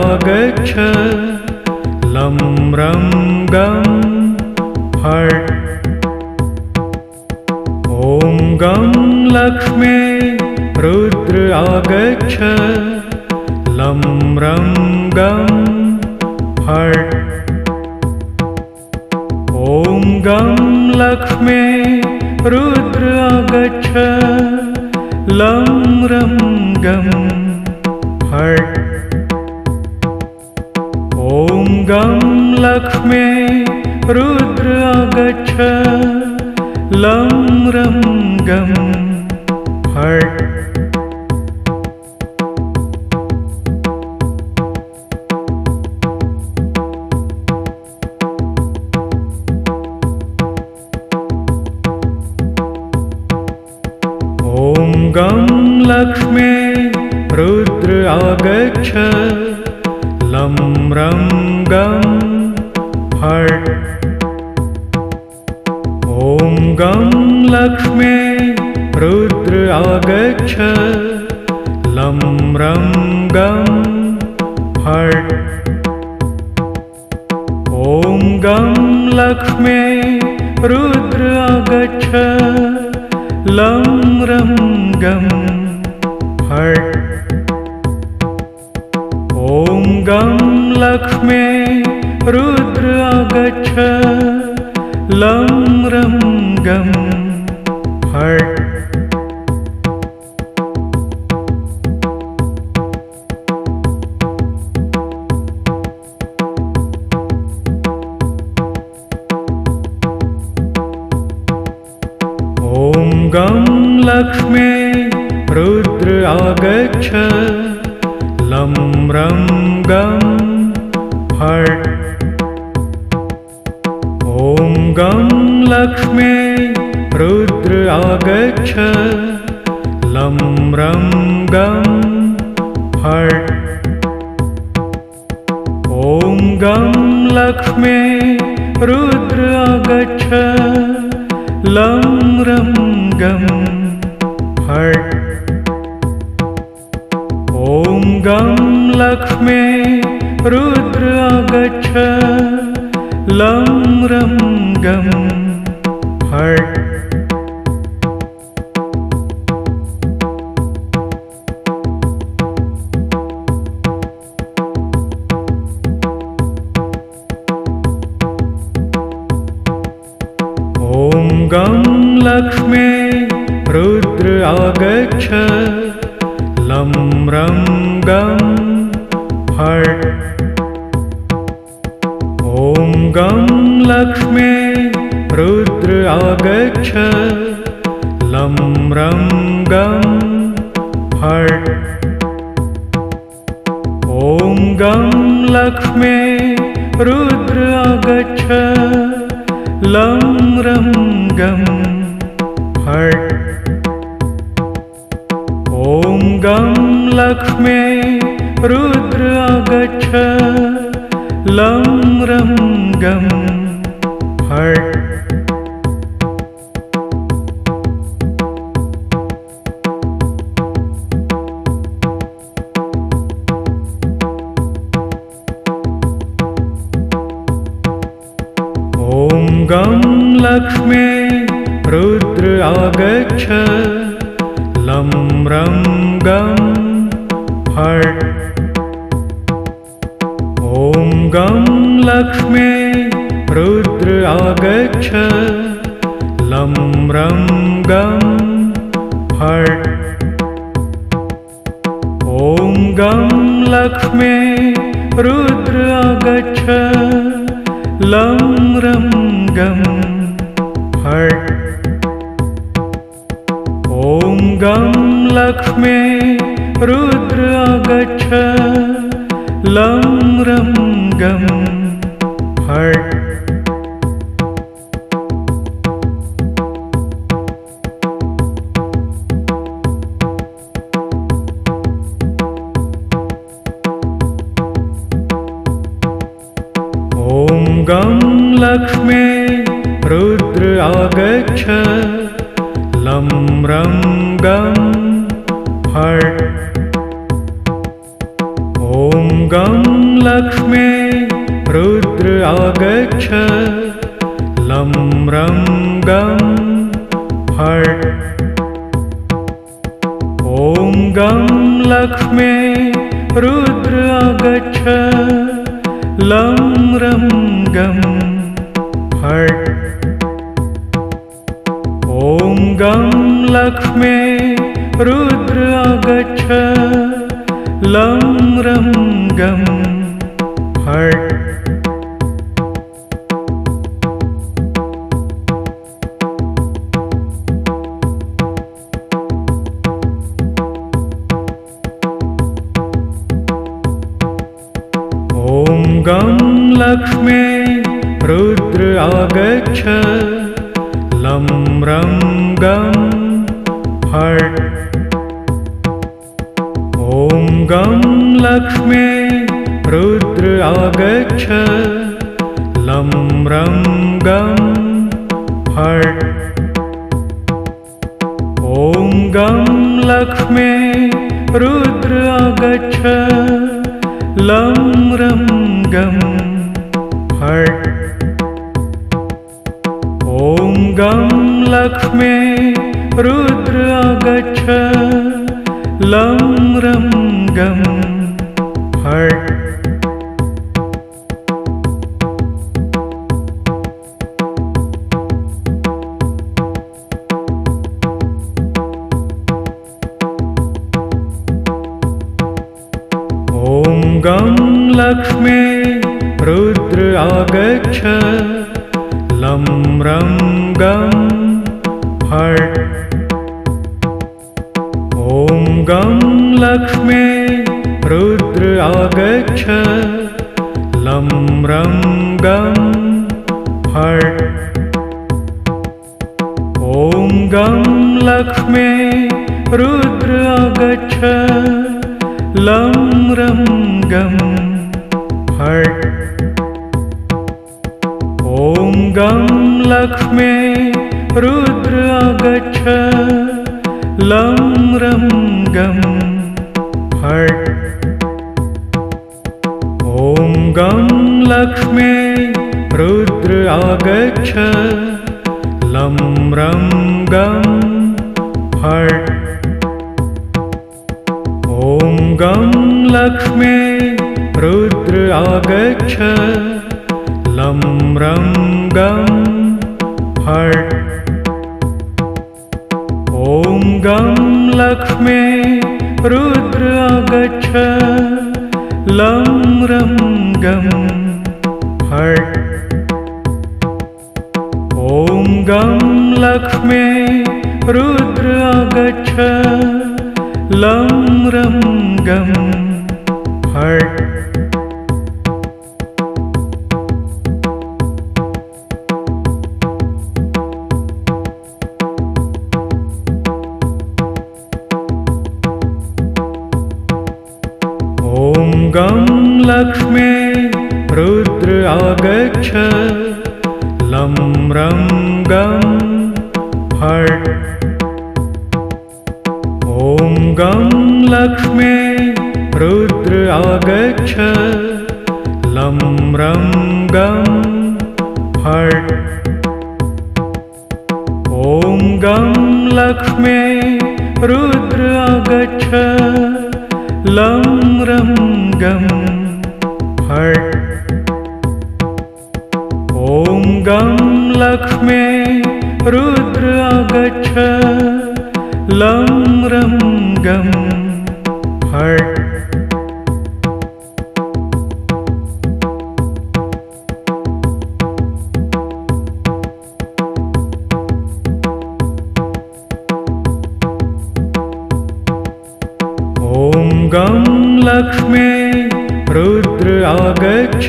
आगच्छ। लं रं गं फट् ॐ गं लक्ष्मे रुद्र आगच्छ। लं रं गं फट् ॐ गं लक्ष्मे रुद्र फट् ॐ गं लक्ष्मे रुद्र आगच्छ। लं रं गं फट् लक्ष्मे रुद्र आगच्छ। लं रं गं फट्। ॐ गं लक्ष्मे रुद्र आगच्छ। लं रं गं फट्। ॐ गं लक्ष्मे रुद्र आगच्छ लं रं फट् ॐ गं लक्ष्मे रुद्र आगच्छ लं फट् गं लक्ष्मे रुद्र आगच्छ। लं रं गं फट् ॐ गं लक्ष्मे रुद्र आगच्छ। लं रं गं फट् ॐ गं लक्ष्मे रुद्र आगच्छ। लं फट् ॐ गं लक्ष्मे रुद्र आगच्छ। लं रं गं फट् ॐ गं लक्ष्मे रुद्र आगच्छ। लं रं गं फट् ॐ गं लक्ष्मे रुद्र आगच्छ। लं रं गं फट् ॐ गं लक्ष्मे रुद्र आगच्छ। लं रं गं रं गं फट् ॐ गं लक्ष्मे रुद्र आगच्छ लं रं गं फट् ॐ गं लक्ष्मे रुद्र आगच्छ लं रं गं फट् गं लक्ष्मे रुद्र आगच्छ। लं रं गं फट् ॐ गं लक्ष्मे रुद्र आगच्छ। लं रं गं फट् ॐ गं लक्ष्मे रुद्र आगच्छ। लं ॐ गं लक्ष्मे रुद्र आगच्छ लं रं गं फट् लक्ष्मे रुद्र आगच्छ। लं रं गं फट् ॐ गं लक्ष्मे रुद्र आगच्छ। लं रं गं फट् ॐ गं लक्ष्मे रुद्र आगच्छ। लं रं ॐ गं लक्ष्मे रुद्र आगच्छ लं रं गं फट् ॐ गं लक्ष्मे रुद्र आगच्छ। लं रं गं फट् ॐ गं लक्ष्मे रुद्र आगच्छ। लं रं गं फट् ॐ गं लक्ष्मे रुद्र आगच्छ। लं रं गं आगच्छ। लं रं गं फट् ॐ गं लक्ष्मे रुद्र आगच्छ गं लक्ष्मे रुद्र आगच्छ। लं रं गं फट् ॐ गं लक्ष्मे रुद्र आगच्छ लं रं गं फट् ॐ गं लक्ष्मे रुद्र आगच्छ। लं रं गं फट् ॐ गं लक्ष्मे रुद्र आगच्छ। लं रं गं फट् लक्ष्मे रुद्र आगच्छ। लं रं गं फट् ॐ गं लक्ष्मे रुद्र आगच्छ।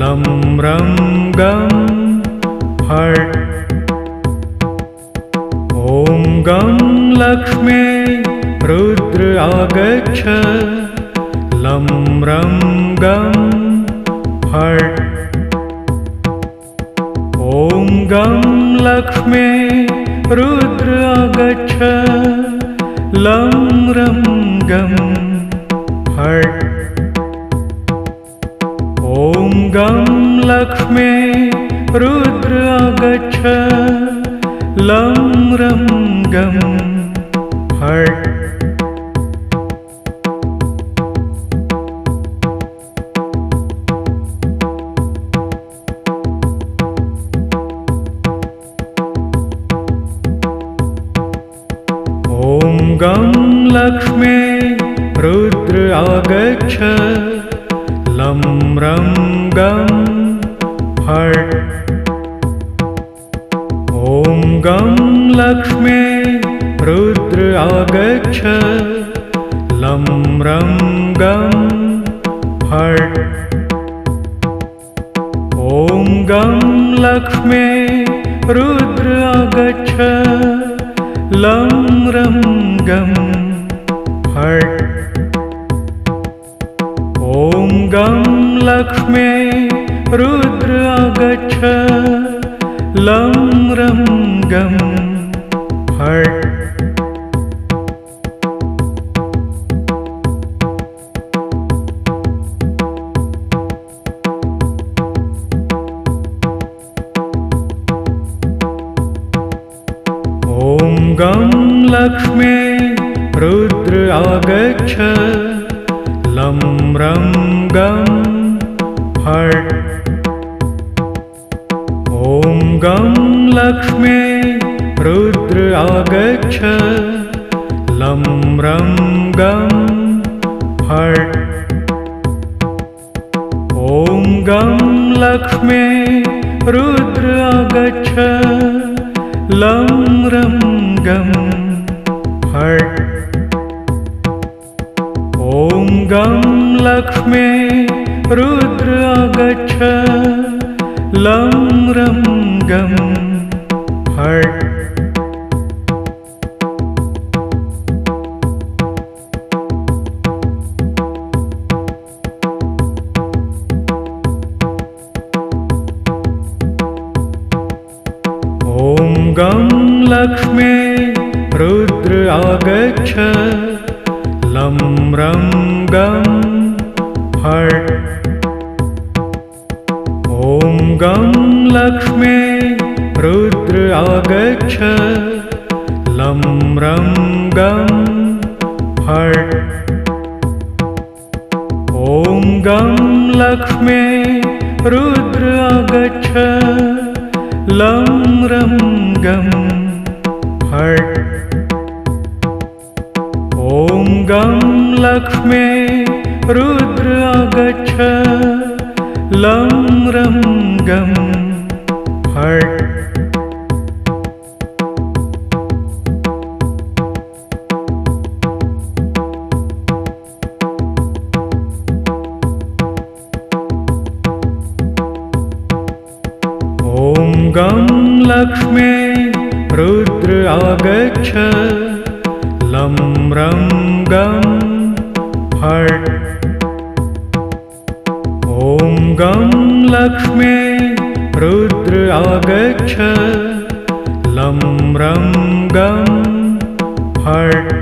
लं रं गं फट् ॐ गं लक्ष्मे रुद्र आगच्छ। लं रं गं फट् ॐ गं लक्ष्मे रुद्र आगच्छ। लं रं गं फट् रुद्रागच्छ लं रं लङ्ग्रङ्गम् लं रं गं फट् ॐ गं लक्ष्मे रुद्र आगच्छ लं रं गं फट् ॐ गं लक्ष्मे रुद्र आगच्छ लं रं गं फट् गं लक्ष्मे रुद्र आगच्छ लं रं गं फट्। ॐ गं लक्ष्मे रुद्र आगच्छ लं रं गं फट्। ॐ गं लक्ष्मे रुद्र आगच्छ लं रं फट् ॐ गं लक्ष्मे रुद्र आगच्छ। लं रं गं फट् गं लक्ष्मे रुद्र आगच्छ। लं रं गं फट् ॐ गं लक्ष्मे रुद्र आगच्छ। लं रं गं फट् ॐ गं लक्ष्मे रुद्र आगच्छ ॐ गं लक्ष्मे रुद्र आगच्छ। लं रं गं फट् ॐ गं लक्ष्मे रुद्र आगच्छ लं रं गं फट्